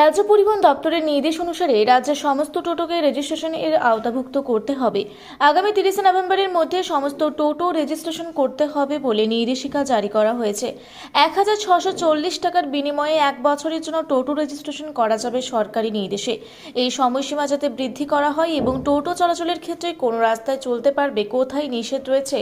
রাজ্য পরিবহন দপ্তরের নির্দেশ অনুসারে রাজ্যের সমস্ত টোটোকে রেজিস্ট্রেশনের আওতাভুক্ত করতে হবে। আগামী তিরিশে নভেম্বরের মধ্যে সমস্ত টোটো রেজিস্ট্রেশন করতে হবে বলে নির্দেশিকা জারি করা হয়েছে। এক হাজার ছশো চল্লিশ টাকার বিনিময়ে এক বছরের জন্য টোটো রেজিস্ট্রেশন করা যাবে সরকারি নির্দেশে। এই সময়সীমা যাতে বৃদ্ধি করা হয় এবং টোটো চলাচলের ক্ষেত্রে কোন রাস্তায় চলতে পারবে, কোথায় নিষেধ রয়েছে,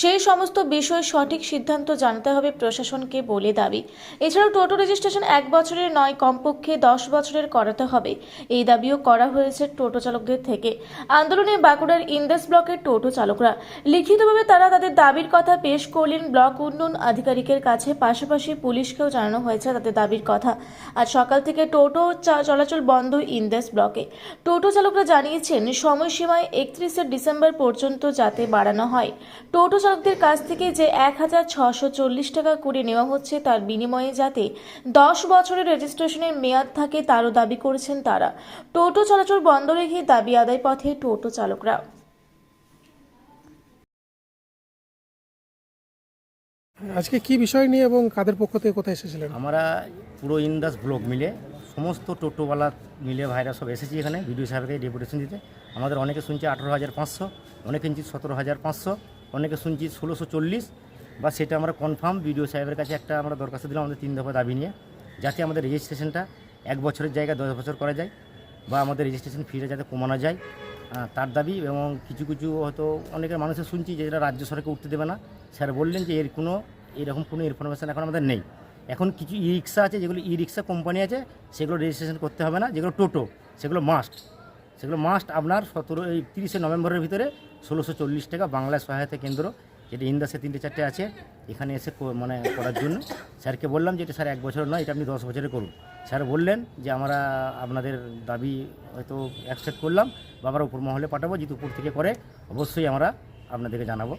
সেই সমস্ত বিষয়ে সঠিক সিদ্ধান্ত জানতে হবে প্রশাসনকে বলে দাবি। এছাড়াও টোটো রেজিস্ট্রেশন এক বছরের নয়, কমপক্ষে দশ বছরের করাতে হবে। এই দাবিও করা হয়েছে টোটো চালকদের থেকে। আন্দোলনে বাঁকুড়ার ইন্দাস ব্লকের টোটো চালকরা। লিখিতভাবে তারা তাদের দাবির কথা পেশ করলেন ব্লক উন্নয়ন আধিকারিকের কাছে। পাশাপাশি পুলিশকেও জানানো হয়েছে তাদের দাবির কথা। আজ সকাল থেকে টোটো চলাচল বন্ধ ইন্দাস ব্লকে। টোটো চালকরা জানিয়েছেন, সময়সীমায় একত্রিশে ডিসেম্বর পর্যন্ত যাতে বাড়ানো হয়। টোটো চালকদের কাছ থেকে যে এক হাজার ছশো চল্লিশ টাকা করে নেওয়া হচ্ছে তার বিনিময়ে যাতে দশ বছরের রেজিস্ট্রেশনের মেয়াদ থাকে তারও দাবি করেছেন তারা। টোটো চলাচল বন্ধ রেখে দাবি আদায় পথে টোটো চালকরা। আজকে কি বিষয় নিয়ে এবং কাদের পক্ষ থেকে কোথায় এসেছিলেন? আমরা পুরো ইন্দাস ব্লক মিলে সমস্ত টোটোওয়ালা মিলে ভাইরা সব এসেছি এখানে বিডিও সাহেবকে ডেপুটেশন দিতে। আমাদের অনেকে শুনছি আঠেরো হাজার পাঁচশো অনেকে শুনছি সতেরো হাজার পাঁচশো অনেকে শুনছি ষোলোশো চল্লিশ। বা সেটা আমরা কনফার্ম বিডিও সাহেবের কাছে একটা আমরা দরখাস্ত দিলাম আমাদের তিন দফা দাবি নিয়ে যাতে আমাদের রেজিস্ট্রেশনটা এক বছরের জায়গায় দশ বছর করা যায় বা আমাদের রেজিস্ট্রেশন ফিটা যাতে কমানো যায় তার দাবি এবং কিছু কিছু হয়তো অনেকের মানুষের শুনছি যে এটা রাজ্য সরকারকে উঠতে দেবে না। স্যার বললেন যে এর কোনো, এরকম কোনো ইনফরমেশান এখন আমাদের নেই। এখন কিছু ই রিক্সা আছে, যেগুলো ই রিক্সা কোম্পানি আছে, সেগুলো রেজিস্ট্রেশন করতে হবে না, যেগুলো টোটো, সেগুলো মাস্ট সেগুলো মাস্ট আপনার সতেরো, এই তিরিশে নভেম্বরের ভিতরে ষোলোশো চল্লিশ টাকা বাংলায় সহায়তা কেন্দ্র যেটা ইন্দাসে তিনটে চারটে আছে, এখানে এসে মানে করার জন্য। স্যারকে বললাম যে এটা স্যার এক বছর নয়, এটা আপনি দশ বছরে করুন। স্যার বললেন যে আমরা আপনাদের দাবি হয়তো অ্যাকসেপ্ট করলাম, বা আমরা উপর মহলে পাঠাবো, যেহেতু উপর থেকে করে, অবশ্যই আমরা আপনাদেরকে জানাব।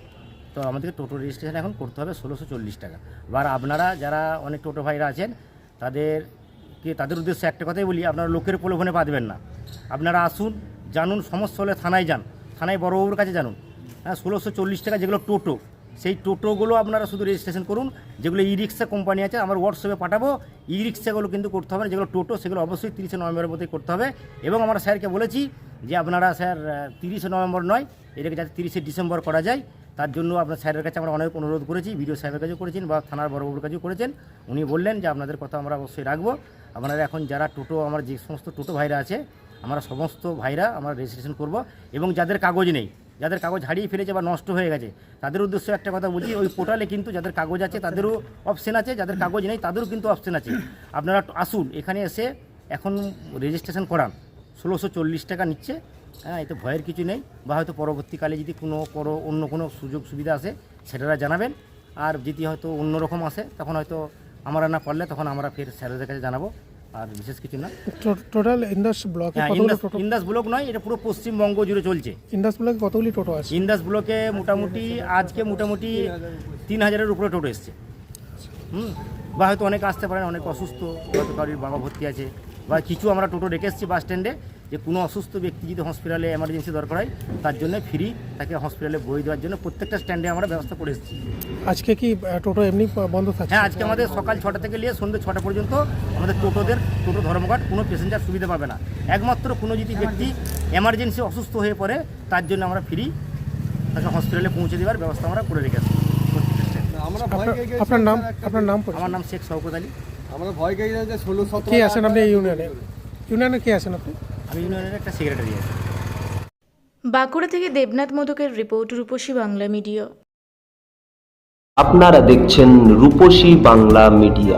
তো আমাদেরকে টোটো রেজিস্ট্রেশন এখন করতে হবে ষোলোশো চল্লিশ টাকা। এবার আপনারা যারা অনেক টোটো ভাইরা আছেন, তাদের কি তাদের উদ্দেশ্যে একটা কথাই বলি, আপনারা লোকের প্রলোভনে বাঁধবেন না। আপনারা আসুন, জানুন সমস্যা হলে থানায় যান। থানায় বড়বাবুর কাছে জানুন। হ্যাঁ ষোলোশো চল্লিশ টাকা যেগুলো টোটো, সেই টোটোগুলো আপনারা শুধু রেজিস্ট্রেশন করুন। যেগুলো ই রিক্সা কোম্পানি আছে, আমার হোয়াটসঅ্যাপে পাঠাবো। ই রিক্সাগুলো কিন্তু করতে হবে না, যেগুলো টোটো, সেগুলো অবশ্যই তিরিশে নভেম্বরের মধ্যে করতে হবে। এবং আমরা স্যারকে বলেছি যে আপনারা স্যার তিরিশে নভেম্বর নয়, এটাকে যাতে তিরিশে ডিসেম্বর করা যায়। তার জন্য আপনার স্যারের কাছে আমরা অনেক অনুরোধ করেছি, বিডিও সাহেবের কাছেও করেছেন বা থানার বড়বাবুর কাছেও করেছেন। উনি বললেন যে আপনাদের কথা আমরা অবশ্যই রাখব। আপনারা এখন যারা টোটো, আমার যে সমস্ত টোটো ভাইরা আছে, আমরা সমস্ত ভাইরা আমরা রেজিস্ট্রেশন করব। এবং যাদের কাগজ নেই যাদের কাগজ হারিয়ে ফেলেছে বা নষ্ট হয়ে গেছে, তাদের উদ্দেশ্যে একটা কথা বলছি, ওই পোর্টালে কিন্তু যাদের কাগজ আছে, তাদেরও অপশন আছে, যাদের কাগজ নেই, তাদেরও কিন্তু অপশন আছে। আপনারা আসুন, এখানে এসে এখন রেজিস্ট্রেশন করান। ষোলোশো চল্লিশ টাকা নিচ্ছে হ্যাঁ এতে ভয়ের কিছু নেই, বা হয়তো পরবর্তীকালে যদি কোনো কোনো অন্য কোনো সুযোগ সুবিধা আসে সেটা জানাবেন। আর যদি হয়তো অন্যরকম আসে, তখন হয়তো আমরা না পারলে তখন আমরা ফের স্যারেদের কাছে জানাব। আর বিশেষ কিছু না। টোটাল ইন্দাস ব্লকে ইন্দাস ব্লক নয় এটা পুরো পশ্চিমবঙ্গ জুড়ে চলছে। ইন্দাস ব্লকে কতগুলি টোটো আছে? ইন্দাস ব্লকে মোটামুটি আজকে মোটামুটি তিন হাজারের উপরে টোটো এসছে। হুম বা হয়তো অনেকে আসতে পারেন অনেক অসুস্থ হয়তো কারোর বাবা ভর্তি আছে বা কিছু আমরা টোটো ডেকে এসেছি বাস স্ট্যান্ডে। যে কোনো অসুস্থ ব্যক্তি যদি হসপিটালে এমার্জেন্সি দরকার হয় তার জন্য ফ্রি তাকে হসপিটালে বই দেওয়ার জন্য প্রত্যেকটা স্ট্যান্ডে আমরা ব্যবস্থা করে এসেছি। আজকে কি টোটো এমনি বন্ধ থাকছে? হ্যাঁ আজকে আমাদের সকাল ছটা থেকে নিয়ে সন্ধ্যে ছটা পর্যন্ত আমাদের টোটোদের টোটো ধর্মঘট কোনো প্যাসেঞ্জার সুবিধা পাবে না। একমাত্র কোনো যদি ব্যক্তি এমার্জেন্সি অসুস্থ হয়ে পড়ে তার জন্য আমরা ফ্রি তাকে হসপিটালে পৌঁছে দেওয়ার ব্যবস্থা আমরা করে রেখেছি আমরা ভয় আপনার- গেছি আপনার নাম আপনার নাম আমার নাম শেখ শওকত আলী। আমরা ভয় গেছি যে ষোলো সতেরো কে আছেন আপনি ইউনিয়নে? ইউনিয়নে কে আছেন আপনি? আমি ইউনিয়নের একটা সেক্রেটারি আছি। বাঁকুড়া থেকে দেবনাথ মোদকের রিপোর্ট রূপসী বাংলা মিডিয়া। আপনারা দেখছেন রূপসী বাংলা মিডিয়া।